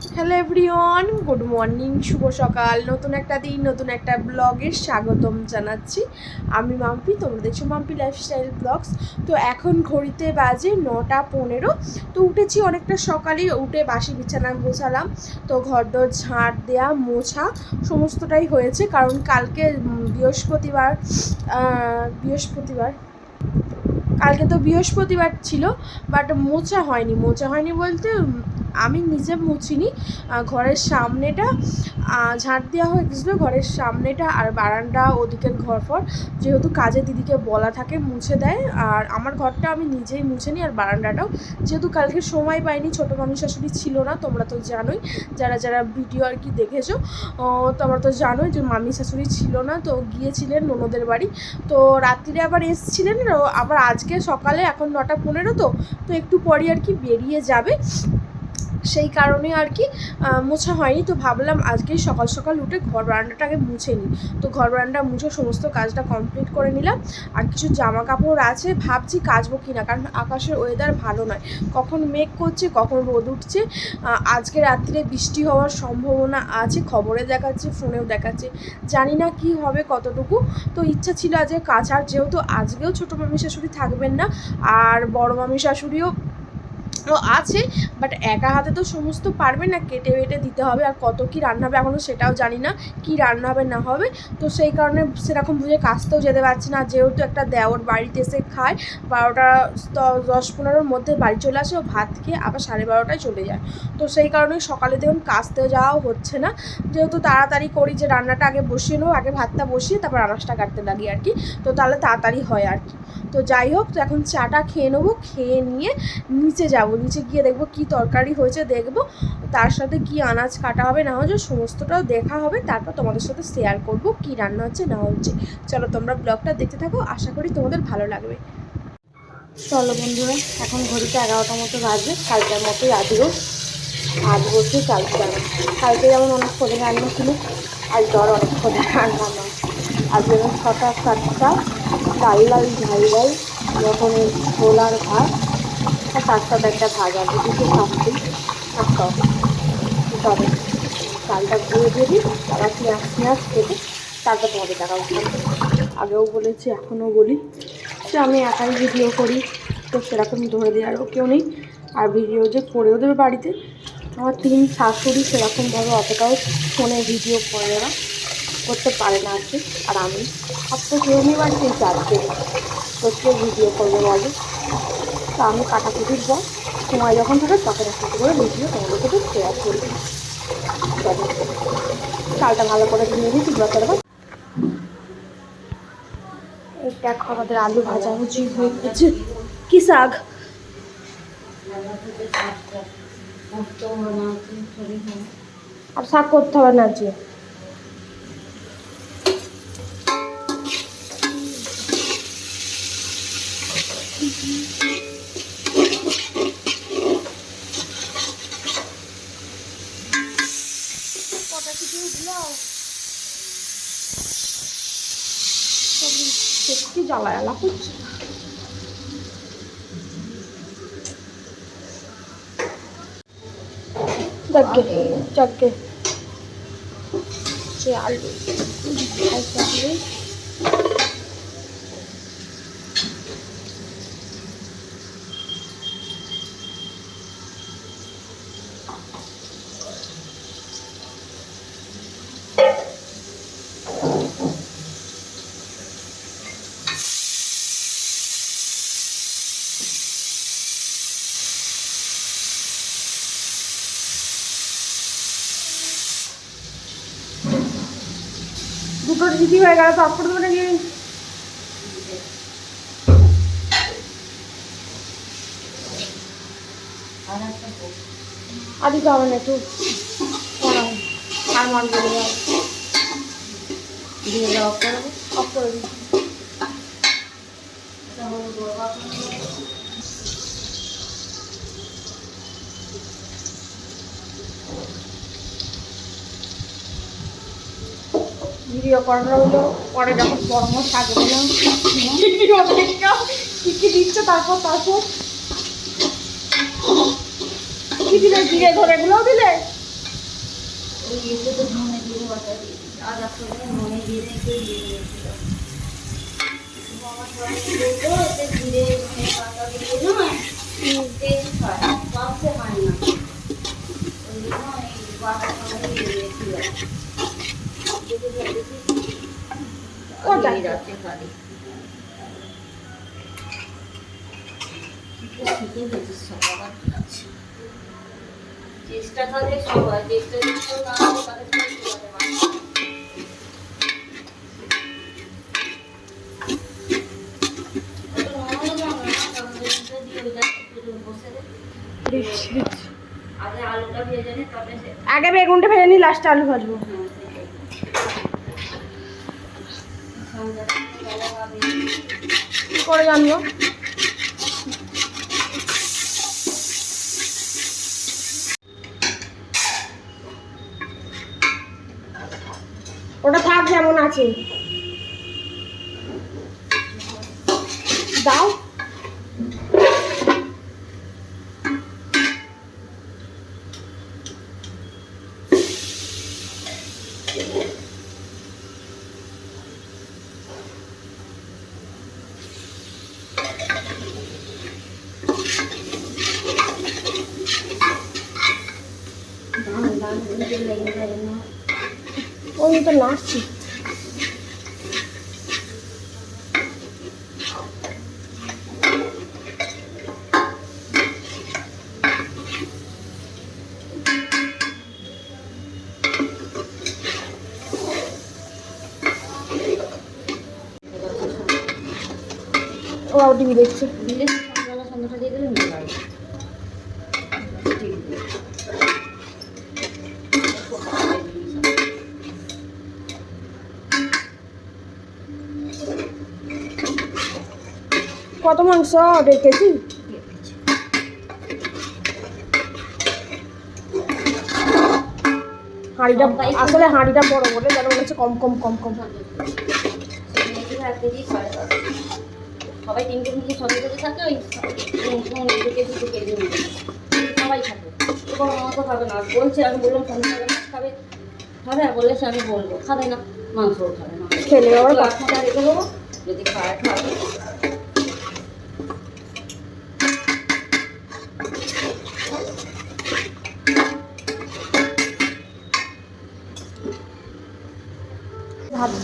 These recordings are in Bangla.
হ্যালো এভরিওয়ান গুড মর্নিং শুভ সকাল, নতুন একটা দিন, নতুন একটা ব্লগের স্বাগতম জানাচ্ছি। আমি মাম্পি, তোমরা দেখছ মাম্পি লাইফস্টাইল ব্লগস তো এখন ঘড়িতে বাজে নটা পনেরো, তো উঠেছি অনেকটা সকালেই উঠে বাসি বিছানা গোছালাম। তো ঘরদোর ঝাঁট দেয়া, মোছা, সমস্তটাই হয়েছে, কারণ কালকে বৃহস্পতিবার বৃহস্পতিবার, কালকে তো বৃহস্পতিবার ছিল বাট মোছা হয়নি মোছা হয়নি বলতে আমি নিজে মুছিনি ঘরের সামনেটা ঝাঁট দেওয়া হয়ে গেছিল, ঘরের সামনেটা আর বারান্দা ওদিকের ঘর ফর। যেহেতু কাজে দিদিকে বলা থাকে, মুছে দেয়। আর আমার ঘরটা আমি নিজেই মুছে নিই আর বারান্দাটাও। যেহেতু কালকে সময় পাইনি, ছোটো মানুষ শাশুড়ি ছিল না, তোমরা তো জানোই। যারা যারা ভিডিও আর কি দেখেছ তোমরা তো জানোই যে মামি শাশুড়ি ছিল না, তো গিয়েছিলেন ননদের বাড়ি। তো রাত্রিরে আবার এসছিলেন আবার আজকে সকালে, এখন নটা পনেরো তো তো একটু পরই আর কি বেরিয়ে যাবে। সেই কারণে আর কি মোছা হয়নি। তো ভাবলাম আজকেই সকাল সকাল উঠে ঘর বারান্দাটাকে মুছে নিই। তো ঘর বারান্দা মুছে সমস্ত কাজটা কমপ্লিট করে নিলাম। আর কিছু জামা কাপড় আছে, ভাবছি কাচবো কি না কারণ আকাশের ওয়েদার ভালো নয়। কখন মেঘ করছে, কখন রোদ উঠছে আজকে রাত্রে বৃষ্টি হওয়ার সম্ভাবনা আছে, খবরে দেখাচ্ছে, ফোনেও দেখাচ্ছে। জানি না কি হবে কতটুকু। তো ইচ্ছা ছিল আজকে কাচার, যেহেতু আজকেও ছোটো মামি শাশুড়ি থাকবেন না, আর বড় মামি শাশুড়িও আছে বাট একা হাতে তো সমস্ত পারবে না, কেটে বেটে দিতে হবে আর কত কি রান্না হবে এখনও সেটাও জানি না, কি রান্না হবে না হবে। তো সেই কারণে সেরকম বুঝে কাজতেও যেতে পারছি না, যেহেতু একটা দেওর বাড়িতে এসে খায়, বারোটা দশ পনেরোর মধ্যে বাড়ি চলে আসে, ও ভাত খেয়ে আবার সাড়ে বারোটায় চলে যায়। তো সেই কারণে সকালে দেখুন কাজতেও যাওয়াও হচ্ছে না, যেহেতু তাড়াতাড়ি করি যে রান্নাটা আগে বসিয়ে নেব, আগে ভাতটা বসিয়ে তারপর আনাজটা কাটতে লাগি আর কি, তো তাহলে তাড়াতাড়ি হয় আর কি। তো যাই হোক, তো এখন চাটা খেয়ে নেব, খেয়ে নিয়ে নিচে যাব। নিচে গিয়ে দেখব কি তরকারি হয়েছে, দেখব তার সাথে কি আনাজ কাটা হবে, না হচ্ছে সমস্তটাও দেখা হবে, তারপর তোমাদের সাথে শেয়ার করব কি রান্না হচ্ছে, না হচ্ছে। চলো তোমরা ব্লগটা দেখতে থাকো, আশা করি তোমাদের ভালো লাগবে। চলো বন্ধুরা, এখন ঘড়িতে এগারোটা মতো বাজে কালকের মতোই আজও আজ বলছি কালকে যাবে কালকে যেমন অনেক খোঁজে রান্না ছিল, আজ জ্বর অনেক খোঁজে রান্না নয় আজ যেমন ছটা সাতটা, লাল লাল ঝাল ঝাল, যখন ছোলার ভাত আর তার সাথে একটা ভাজা দুটো আর টক তবে চালটা ধুয়ে দিয়ে দিই আবার পেঁয়াজ পেঁয়াজ কেটে তারপর তোমাদের টাকা উঠাবো আগেও বলেছি, এখনও বলি যে আমি একাই ভিডিও করি, তো সেরকম ধরে দেওয়ারও কেউ নেই। আর ভিডিও যে করেও দেবে বাড়িতে, আমার তিন শাশুড়ি সেরকমভাবে অতটাও ফোনে ভিডিও করে না, করতে পারে না আর কি। আর আমি আর তো কেউ নেই বাড়িতে তো কেউ ভিডিও করবে বলে। তো আমি কাটাকুটির পর সময় যখন থাকে তখন একটু করে ভিডিও তোমাদের সাথে শেয়ার করি চলো, চালটা ভালো করে ধুয়ে দিই তোমরা তারপর এই দেখো আমাদের আলু ভাজাভুজি হয়ে গেছে। কি শাক? আর শাক করতে হবে না আজকে। জ্বালা জ্বালা করছে। যাকে যাকে সে আলু। রিসিপি হয়ে গেল, তো নাকি আদি তো হবে না একটু আর দিয়ে অফ করে অফ করে দিই ভিডিও করানো হলো। পরে যখন না ভিডিও দেখো কি কি দিচ্ছে তারপর তারপর। কি দিলে? জিরে ধরে গুলো দিলে? ওই এসে সবাই না চেষ্টা না না। না, আগে ভেজে নে, বেগুনটা ভেজে নিই লাস্টে আলু ভাজবো। করে জানব ওটা থাক যেমন আছে। দাও দাম, দাম, দুটো লেগে যাবে না। ওই তো নাচছি। ও টিভি দেখছে দিলে সন্ধ্যাবেলা সন্ধ্যাটা দিয়ে দিলে নিয়ে যাবে। ঠিক আছে। কত মাংস? দেড় কেজি। হাঁড়িটা আসলে হাঁড়িটা বড় বলে যেন মনে হচ্ছে কম কম কম কম। সবাই তিন কেজি থাকে ওই দু কেজি দু কেজি সবাই থাকে। আমার খাবে না। বলছে আমি বললাম খাবে খাবে। আর বলেছে আমি বলব। খাবে না মাংসও খাবে না। খেলে আবার রেখে দেবো। যদি খায় খাবে।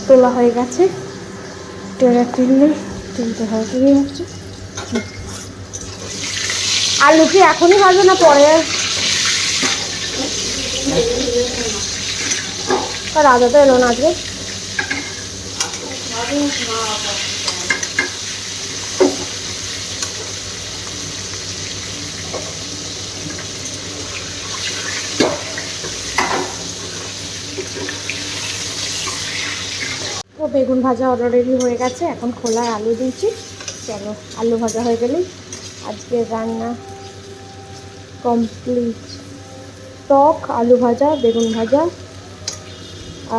তোলা হয়ে গেছে। টেরা তিনলে তিনটে হয় যাচ্ছে হচ্ছে। আলু কি এখনই ভাজবে না পরে? রাজা তো এলো না আজকে। ও বেগুন ভাজা অলরেডি হয়ে গেছে, এখন খোলায় আলু দিয়েছি। চলো, আলু ভাজা হয়ে গেলেই আজকে রান্না কমপ্লিট টক, আলু ভাজা, বেগুন ভাজা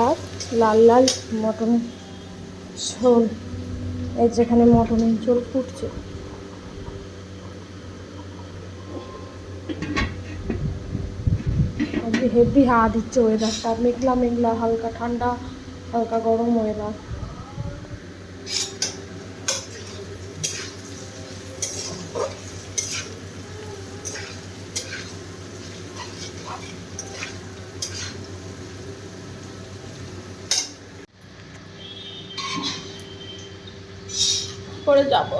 আর লাল লাল মটনের ঝোল। এই যেখানে মটনের ঝোল ফুটছে। হেভি হাওয়া দিচ্ছে ওয়েদারটা মেঘলা মেঘলা, হালকা ঠান্ডা। হালকা গরম ওয়েদার করে যাব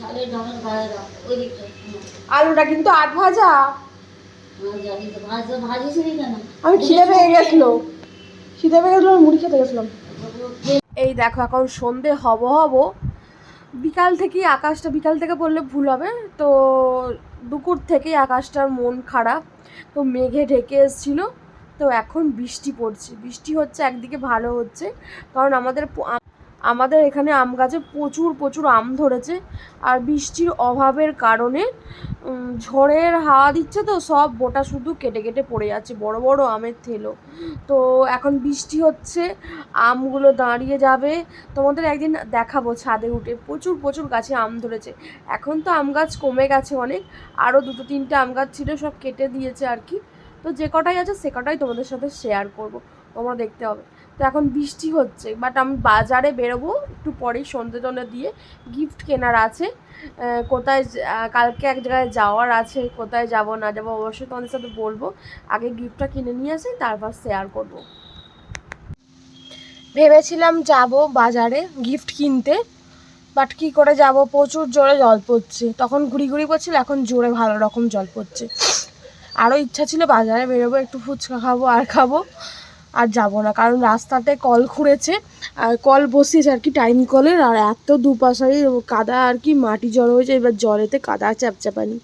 চালের ডালের ভাজা ওই দিকটা আলুটা কিন্তু আট ভাজা। আমি খিদে পেয়ে গেছিল। খিদে পেয়ে গেছিল মুড়ি খেতে গেছিলাম। এই দেখো, এখন সন্ধে হব হব। বিকাল থেকেই আকাশটা, বিকাল থেকে বললে ভুল হবে। তো দুপুর থেকেই আকাশটার মন খারাপ। তো মেঘে ঢেকে এসেছিল। তো এখন বৃষ্টি পড়ছে। বৃষ্টি হচ্ছে, একদিকে ভালো হচ্ছে। কারণ আমাদের আমাদের এখানে আম গাছে প্রচুর প্রচুর আম ধরেছে আর বৃষ্টির অভাবের কারণে ঝড়ের হাওয়া দিচ্ছে তো, সব বোটা শুধু কেটে কেটে পড়ে যাচ্ছে, বড় বড় আমের থেলো। তো এখন বৃষ্টি হচ্ছে, আমগুলো দাঁড়িয়ে যাবে। তোমাদের একদিন দেখাবো ছাদে উঠে, প্রচুর প্রচুর গাছে আম ধরেছে। এখন তো আম গাছ কমে গেছে অনেক আরও দুটো, তিনটে আম গাছ ছিল, সব কেটে দিয়েছে আর কি। তো যে কটাই আছে, সে কটাই তোমাদের সাথে শেয়ার করব, তোমরা দেখতে হবে। তো এখন বৃষ্টি হচ্ছে বাট আমি বাজারে বেরোবো, একটু পরেই সন্ধে টন্ধে দিয়ে গিফট কেনার আছে। কোথায় কালকে এক জায়গায় যাওয়ার আছে, কোথায় যাব, না যাব অবশ্যই তোমাদের সাথে বলব। আগে গিফটটা কিনে নিয়ে আসি, তারপর শেয়ার করব। ভেবেছিলাম যাব বাজারে গিফট কিনতে বাট কি করে যাব? প্রচুর জোরে জল পড়ছে। তখন ঘুরি ঘুরি পড়ছিল এখন জোরে ভালো রকম জল পড়ছে। আরও ইচ্ছা ছিল বাজারে বেরোবো, একটু ফুচকা খাব, আর খাব। আর যাব না, কারণ রাস্তাতে কল খুঁড়েছে, আর কল বসিয়েছে আর কি টাইম কলের, আর এত দুপাশারি কাদা আর কি মাটি জড়ো হয়েছে, এবার জলেতে কাদা চ্যাপচ্যাপানি।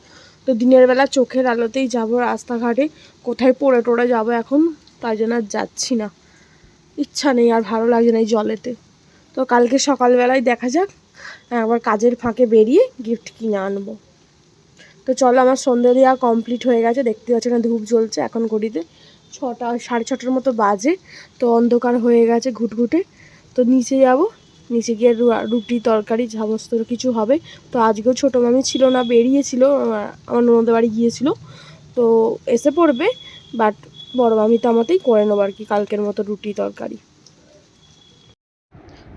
তো দিনের বেলা চোখের আলোতেই যাব রাস্তাঘাটে, কোথায় পড়ে টড়ে যাব এখন, তাই জন্য আর যাচ্ছি না। ইচ্ছা নেই আর ভালো লাগছে না এই জলেতে। তো কালকে সকালবেলায় দেখা যাক একবার কাজের ফাঁকে বেরিয়ে গিফট কিনে আনব। তো চলো, আমার সন্ধ্যে দেওয়া কমপ্লিট হয়ে গেছে, দেখতে পাচ্ছি না ধূপ জ্বলছে এখন ঘড়িতে। ছটা, সাড়ে ছটার মতো বাজে, তো অন্ধকার হয়ে গেছে ঘুটঘুটে। তো নিচে যাব, নিচে গিয়ে রুটি, তরকারি, সমস্ত কিছু হবে। তো আজকেও ছোটো মামি ছিল না, বেরিয়েছিল, আমার ননদের বাড়ি গিয়েছিল। তো এসে পড়বে বাট বড় মামি তো আমাতেই করে নেব আর কি, কালকের মতো রুটি, তরকারি।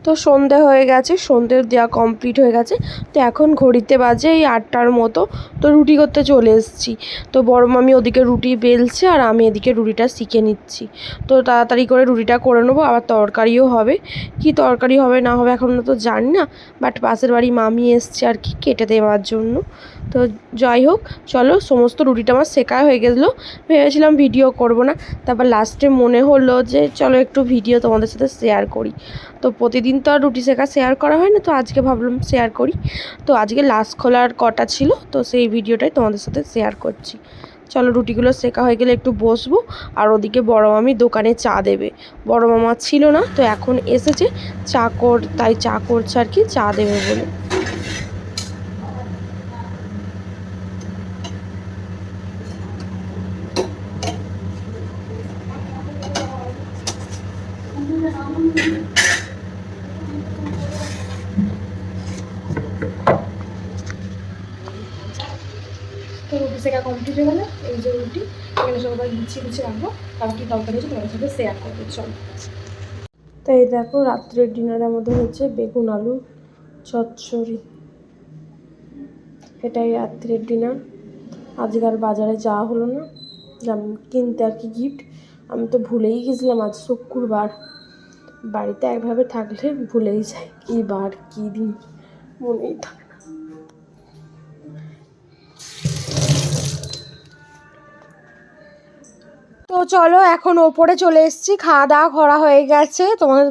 তো সন্ধে হয়ে গেছে, সন্ধে দেওয়া কমপ্লিট হয়ে গেছে। তো এখন ঘড়িতে বাজে এই আটটার মতো। তো রুটি করতে চলে এসেছি। তো বড় মামি ওদিকে রুটি বেলছে আর আমি এদিকে রুটিটা শিখে নিচ্ছি। তো তাড়াতাড়ি করে রুটিটা করে নেব, আবার তরকারিও হবে। কি তরকারি হবে না হবে এখন তো জানি না বাট পাশের বাড়ি মামি এসছে আর কি কেটে দেওয়ার জন্য। তো যাই হোক, চলো সমস্ত রুটিটা আমার শেখা হয়ে গেছিল। ভেবেছিলাম ভিডিও করব না, তারপর লাস্টে মনে হলো যে চলো একটু ভিডিও তোমাদের সাথে শেয়ার করি। তো প্রতিদিন তো আর রুটি শেখা শেয়ার করা হয় না, তো আজকে ভাবলাম শেয়ার করি। তো আজকে লাস্ট খোলার কটা ছিল, তো সেই ভিডিওটাই তোমাদের সাথে শেয়ার করছি। চলো রুটিগুলো শেখা হয়ে গেলে একটু বসবো, আর ওদিকে বড় মামি দোকানে চা দেবে। বড় মামা ছিল না, তো এখন এসেছে, চা কর, তাই চা করছে আর কি, চা দেবে বলে। তো রুটি শেখা কমপ্লিট হয়ে গেলে এই যে রুটি, এখানে সবাই গুছিয়ে গুছিয়ে রাখব। তারপর কি তরকারি আছে তোমাদের সাথে শেয়ার করব, চলো। তো দেখো, রাত্রের ডিনারের মধ্যে হচ্ছে বেগুন আলু, চচ্চড়ি। এটাই রাত্রের ডিনার আজকে আর বাজারে যাওয়া হলো না। কিনতে আর কি গিফট আমি তো ভুলেই গেছিলাম আজ শুক্রবার। বাড়িতে একভাবে থাকলে ভুলেই যাই কী বার, কী দিন, মনেই থাকে না। তো চলো এখন ওপরে চলে এসেছি, খাওয়া দাওয়া করা হয়ে গেছে, তোমাদের